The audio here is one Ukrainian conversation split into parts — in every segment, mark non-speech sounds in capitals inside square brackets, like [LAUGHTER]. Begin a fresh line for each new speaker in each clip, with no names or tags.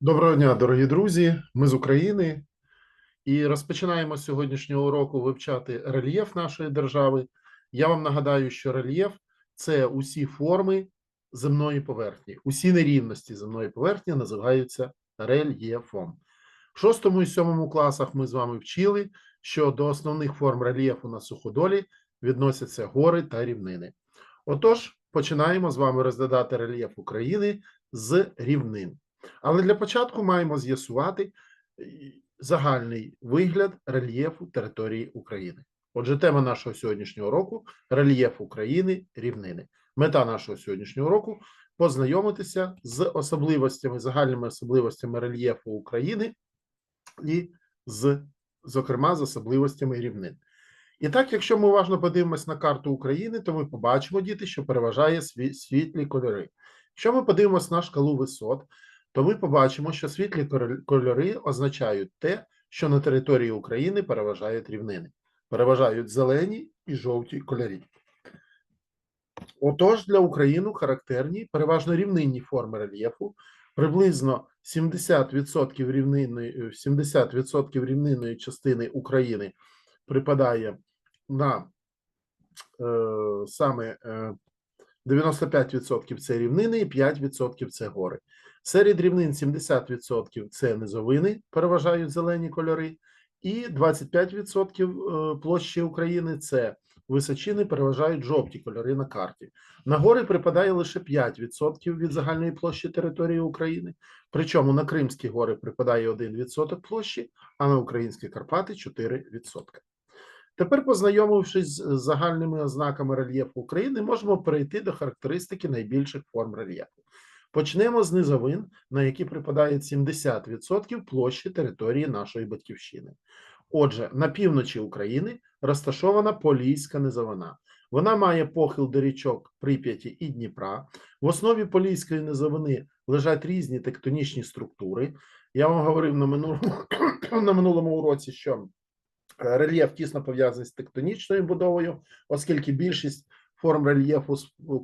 Доброго дня, дорогі друзі. Ми з України і розпочинаємо з сьогоднішнього уроку вивчати рельєф нашої держави. Я вам нагадаю, що рельєф це усі форми земної поверхні, усі нерівності земної поверхні називаються рельєфом. В шостому і сьомому класах ми з вами вчили, що до основних форм рельєфу на суходолі відносяться гори та рівнини. Отож, починаємо з вами розглядати рельєф України з рівнин. Але для початку маємо з'ясувати е, загальний вигляд рельєфу території України. Отже, тема нашого сьогоднішнього року рельєф України рівнини. Мета нашого сьогоднішнього року познайомитися з особливостями, загальними особливостями рельєфу України і з, зокрема, з особливостями рівнин. І так, якщо ми уважно подивимось на карту України, то ми побачимо, діти, що переважає сві- світлі кольори. Якщо ми подивимось на шкалу висот, то ми побачимо, що світлі кольори означають те, що на території України переважають рівнини. Переважають зелені і жовті кольори. Отож, для України характерні переважно рівнинні форми рельєфу. Приблизно 70% рівнинної, е, 70% рівнинної частини України припадає на е, саме е, 95% це рівнини і 5% це гори. Серед рівнин 70% це низовини, переважають зелені кольори, і 25% е, площі України це височини, переважають жовті кольори на карті. На гори припадає лише 5% від загальної площі території України, причому на Кримські гори припадає 1% площі, а на українські Карпати 4%. Тепер, познайомившись з загальними ознаками рельєфу України, можемо перейти до характеристики найбільших форм рельєфу. Почнемо з низовин, на які припадає 70% площі території нашої батьківщини. Отже, на півночі України розташована Поліська низовина. Вона має похил до річок Прип'яті і Дніпра. В основі Поліської низовини лежать різні тектонічні структури. Я вам говорив на минулому, [COUGHS] на минулому уроці, що Е, Рельєф тісно пов'язаний з тектонічною будовою, оскільки більшість форм рельєфу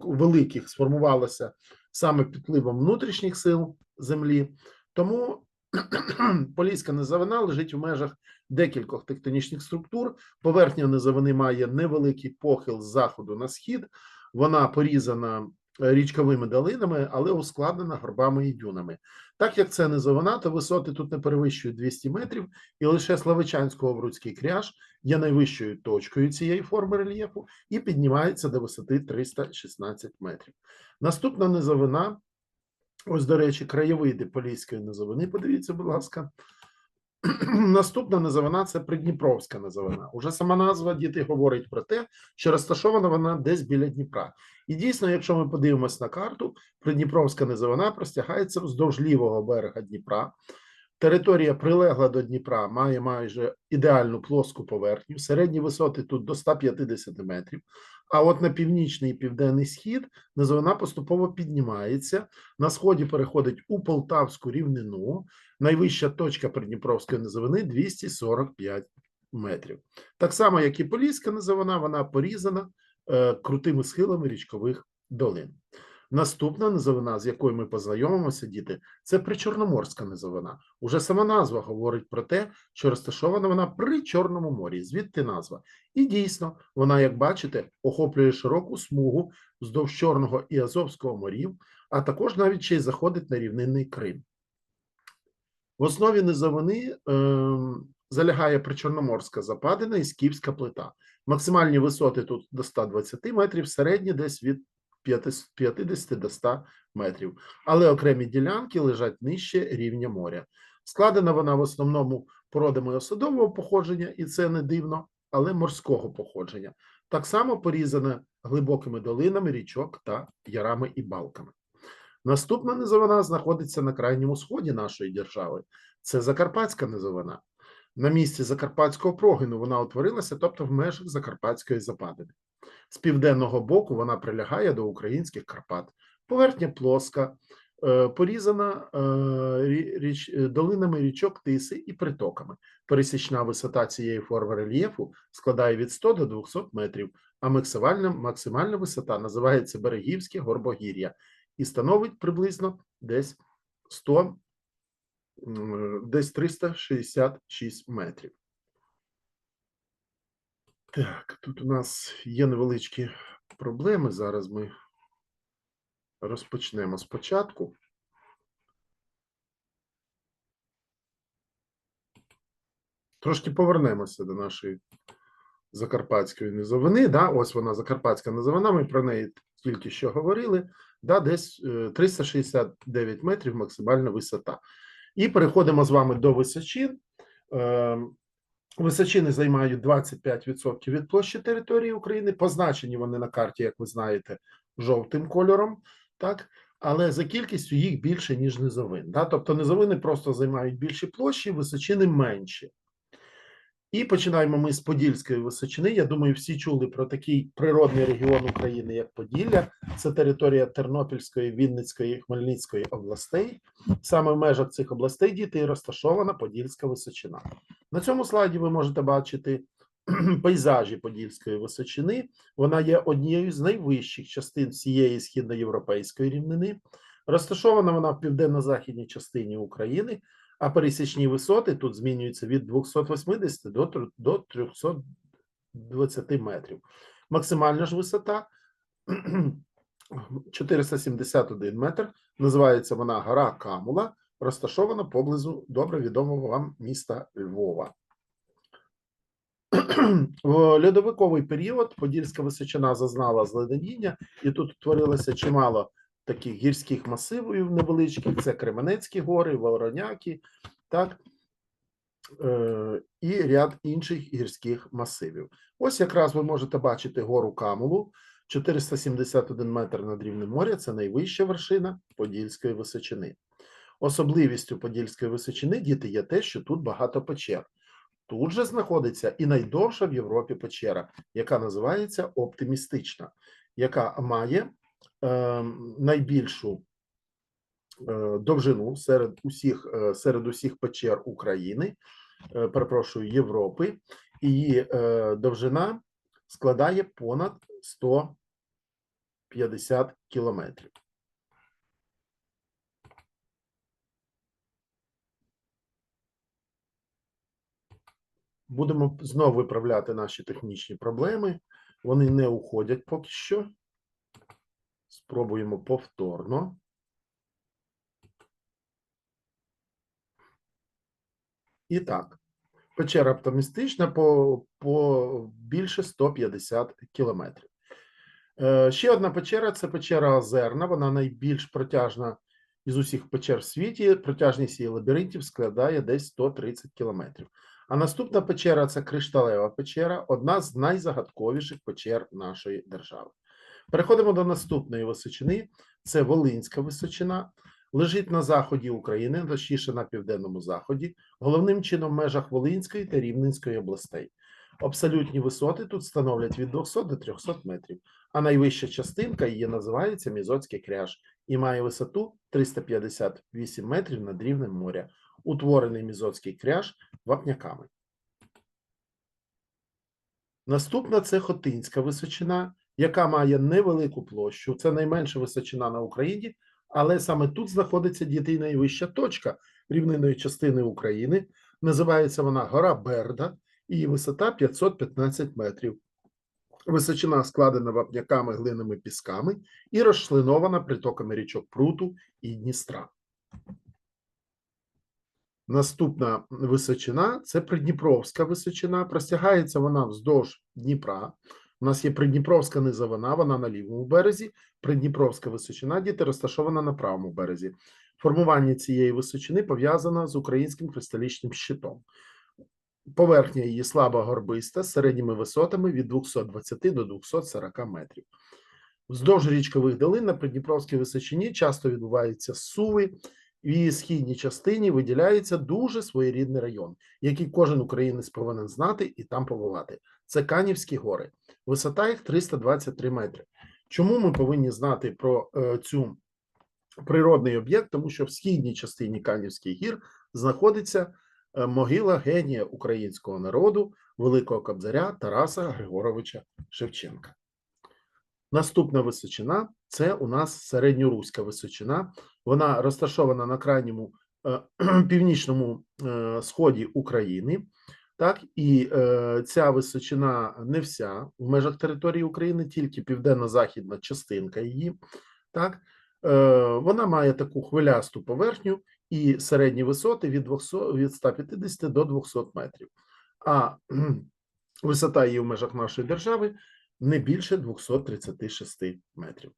великих сформувалася саме під впливом внутрішніх сил Землі. Тому [CLEARS THROAT] Поліська низовина лежить в межах декількох тектонічних структур. Поверхня низовини має невеликий похил з заходу на схід. Вона порізана річковими долинами, але ускладнена горбами і дюнами. Так як це низовина, то висоти тут не перевищують 200 метрів, і лише Славичансько-Овруцький кряж є найвищою точкою цієї форми рельєфу і піднімається до висоти 316 метрів. Наступна низовина, ось, до речі, краєвиди Поліської низовини, подивіться, будь ласка. [CLEARS THROAT] Наступна називана це Придніпровська називана. Уже сама назва діти говорить про те, що розташована вона десь біля Дніпра. І дійсно, якщо ми подивимось на карту, Придніпровська називана простягається вздовж лівого берега Дніпра. Територія прилегла до Дніпра має майже ідеальну плоску поверхню. Середні висоти тут до 150 метрів. А от на північний і південний схід низовина поступово піднімається. На сході переходить у Полтавську рівнину. Найвища точка Придніпровської низовини 245 метрів. Так само, як і Поліська низовина, вона порізана е, крутими схилами річкових долин. Наступна низовина, з якою ми познайомимося, діти, це причорноморська низовина. Уже сама назва говорить про те, що розташована вона при Чорному морі, звідти назва. І дійсно, вона, як бачите, охоплює широку смугу вздовж Чорного і Азовського морів, а також навіть ще й заходить на рівнинний Крим. В основі низовини ем, залягає причорноморська западина і скіфська плита. Максимальні висоти тут до 120 метрів, середні десь від 50 до 100 метрів. Але окремі ділянки лежать нижче рівня моря. Складена вона в основному породами осадового походження, і це не дивно, але морського походження. Так само порізана глибокими долинами річок та ярами і балками. Наступна низовина знаходиться на крайньому сході нашої держави. Це Закарпатська низовина. На місці Закарпатського прогину вона утворилася, тобто в межах Закарпатської западини. З південного боку вона прилягає до українських Карпат. Поверхня плоска, е, порізана е, річ, е, долинами річок Тиси і притоками. Пересічна висота цієї форми рельєфу складає від 100 до 200 метрів, а максимальна, максимальна висота називається Берегівське горбогір'я і становить приблизно десь 100, десь 366 метрів. Так, тут у нас є невеличкі проблеми. Зараз ми розпочнемо спочатку. Трошки повернемося до нашої закарпатської низовини. Да? Ось вона, закарпатська низовина, ми про неї тільки що говорили. Да? Десь е, 369 метрів максимальна висота. І переходимо з вами до височин. Височини займають 25% від площі території України. Позначені вони на карті, як ви знаєте, жовтим кольором, так? Але за кількістю їх більше, ніж низовин. Да? Тобто низовини просто займають більші площі, височини менші. І починаємо ми з Подільської височини. Я думаю, всі чули про такий природний регіон України, як Поділля. Це територія Тернопільської, Вінницької і Хмельницької областей. Саме в межах цих областей діти і розташована Подільська височина. На цьому слайді ви можете бачити [CLEARS THROAT] пейзажі Подільської височини. Вона є однією з найвищих частин всієї східноєвропейської рівнини. Розташована вона в південно-західній частині України, а пересічні висоти тут змінюються від 280 до 320 метрів. Максимальна ж висота [CLEARS THROAT] 471 метр. Називається вона Гора Камула, розташована поблизу добре відомого вам міста Львова. В льодовиковий період Подільська височина зазнала зледеніння, і тут утворилося чимало таких гірських масивів невеличких: це Кременецькі гори, Вороняки, так, е, і ряд інших гірських масивів. Ось якраз ви можете бачити гору Камулу, 471 метр над рівнем моря. Це найвища вершина Подільської височини. Особливістю Подільської височини діти є те, що тут багато печер. Тут же знаходиться і найдовша в Європі печера, яка називається оптимістична, яка має е, найбільшу е, довжину серед усіх, е, серед усіх печер України, е, перепрошую, Європи, і її е, довжина складає понад 150 кілометрів. Будемо знову виправляти наші технічні проблеми. Вони не уходять поки що. Спробуємо повторно. І так, печера оптимістична по, по більше 150 кілометрів. Е, ще одна печера це печера Озерна. Вона найбільш протяжна із усіх печер в світі. Протяжність її лабіринтів складає десь 130 кілометрів. А наступна печера це кришталева печера, одна з найзагадковіших печер нашої держави. Переходимо до наступної височини. Це Волинська височина. Лежить на заході України, точніше на південному заході, головним чином в межах Волинської та Рівненської областей. Абсолютні висоти тут становлять від 200 до 300 метрів, а найвища частинка її називається Мізоцький кряж і має висоту 358 метрів над рівнем моря, утворений Мізоцький кряж вапняками. Наступна це Хотинська височина, яка має невелику площу. Це найменша височина на Україні, але саме тут знаходиться діти найвища точка рівнинної частини України. Називається вона Гора Берда, її висота 515 метрів. Височина складена вапняками, глинами, пісками і розчленована притоками річок Пруту і Дністра. Наступна височина це Придніпровська височина. Простягається вона вздовж Дніпра. У нас є Придніпровська низовина, вона на лівому березі. Придніпровська височина, діти розташована на правому березі. Формування цієї височини пов'язано з українським кристалічним щитом. Поверхня її слабо горбиста з середніми висотами від 220 до 240 метрів. Вздовж річкових долин на Придніпровській височині часто відбуваються суви. В її східній частині виділяється дуже своєрідний район, який кожен українець повинен знати і там побувати. Це Канівські гори. Висота їх 323 метри. Чому ми повинні знати про е, цю природний об'єкт? Тому що в східній частині Канівських гір знаходиться е, могила генія українського народу, великого кобзаря Тараса Григоровича Шевченка. Наступна височина це у нас середньоруська височина. Вона розташована на крайньому е, [CLEARS THROAT] північному е, сході України. Так, і е, ця височина не вся в межах території України, тільки південно-західна частинка її. Так, е, вона має таку хвилясту поверхню і середні висоти від 200, від 150 до 200 метрів. А висота її в межах нашої держави не більше 236 метрів.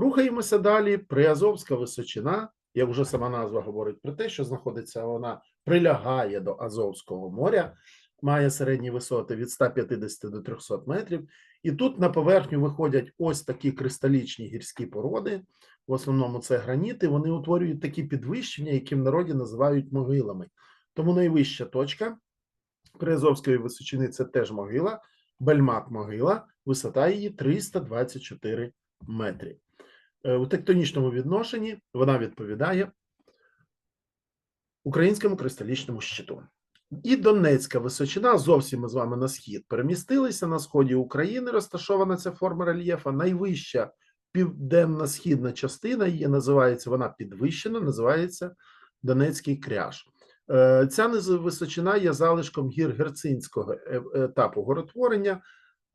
Рухаємося далі. Приазовська височина, як вже сама назва говорить про те, що знаходиться вона прилягає до Азовського моря, має середні висоти від 150 до 300 метрів. І тут на поверхню виходять ось такі кристалічні гірські породи. В основному це граніти. Вони утворюють такі підвищення, які в народі називають могилами. Тому найвища точка Приазовської височини це теж могила, Бельмак могила, висота її 324 метри. Е, У тектонічному відношенні вона відповідає українському кристалічному щиту. І Донецька височина зовсім ми з вами на схід перемістилися на сході України. Розташована ця форма рельєфа. Найвища південно-східна частина її називається вона підвищена, називається Донецький кряж. Е, Ця височина є залишком гір Герцинського е- етапу горотворення.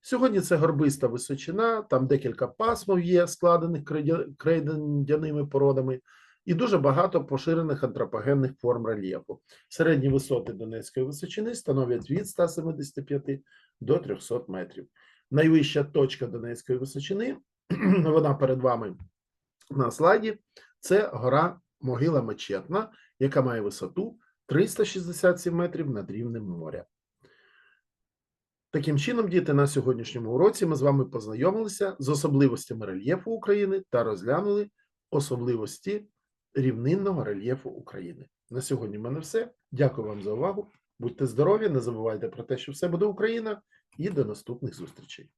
Сьогодні це горбиста височина, там декілька пасмов є, складених крейдя- крейдяними породами, і дуже багато поширених антропогенних форм рельєфу. Середні висоти Донецької височини становлять від 175 до 300 метрів. Найвища точка Донецької височини, [CLEARS THROAT] вона перед вами на слайді, це гора Могила Мечетна, яка має висоту 367 метрів над рівнем моря. Таким чином, діти, на сьогоднішньому уроці ми з вами познайомилися з особливостями рельєфу України та розглянули особливості рівнинного рельєфу України. На сьогодні в мене все. Дякую вам за увагу. Будьте здорові, не забувайте про те, що все буде Україна, і до наступних зустрічей.